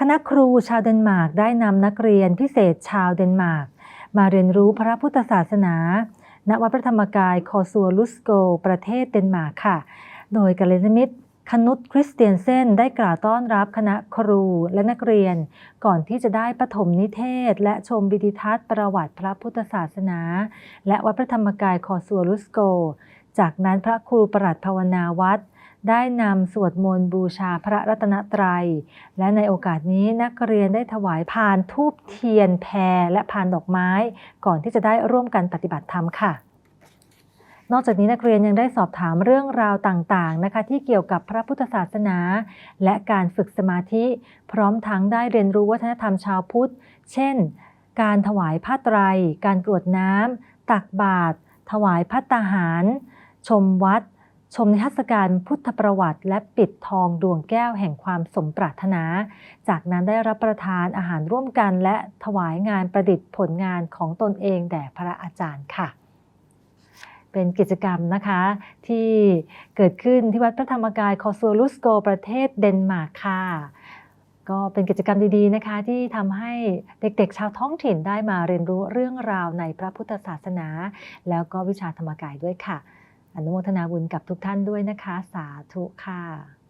คณะครูชาวเดนมาร์กได้นำนักเรียนพิเศษชาวเดนมาร์ก มาเรียนรู้พระพุทธศาสนา ณ วัดพระธรรมกายคอซัวลุสโก ประเทศเดนมาร์กค่ะ โดยกัลยาณมิตรคนุตคริสเตียนเซนได้กล่าวต้อนรับคณะครูและนักเรียน ก่อนที่จะได้ปฐมนิเทศ และชมวิดิทัศน์ประวัติพระพุทธศาสนา และวัดพระธรรมกายคอซัวลุสโก จากนั้นพระครูประหลัดภาวนาวัด ได้นำสวดมนต์บูชาพระรัตนตรัย และในโอกาสนี้นักเรียนได้ถวายพานทูบเทียนแพรและพานดอกไม้ ก่อนที่จะได้ร่วมกันปฏิบัติธรรมค่ะ นอกจากนี้นักเรียนยังได้สอบถามเรื่องราวต่างๆนะคะ ที่เกี่ยวกับพระพุทธศาสนา และการฝึกสมาธิ พร้อมทั้งได้เรียนรู้วัฒนธรรมชาวพุทธ เช่น การถวายผ้าไตร การกรวดน้ำตักบาตรถวายพัตตาหาร ชมวัด ชมนิทรรศการพุทธประวัติ และปิดทองดวงแก้วแห่งความสมปรารถนา จากนั้นได้รับประทานอาหารร่วมกัน และถวายงานประดิษฐ์ผลงานของตนเองแด่พระอาจารย์ค่ะ เป็นกิจกรรมนะคะที่เกิดขึ้นที่วัดพระธรรมกายคอซัวลุสโกประเทศเดนมาร์กค่ะก็เป็นกิจกรรมดีๆนะคะที่ทำให้เด็กๆ ชาวท้องถิ่นได้มาเรียนรู้เรื่องราวในพระพุทธศาสนา แล้วก็วิชาธรรมกายด้วยค่ะ อนุโมทนาบุญกับทุกท่านด้วยนะคะ สาธุค่ะ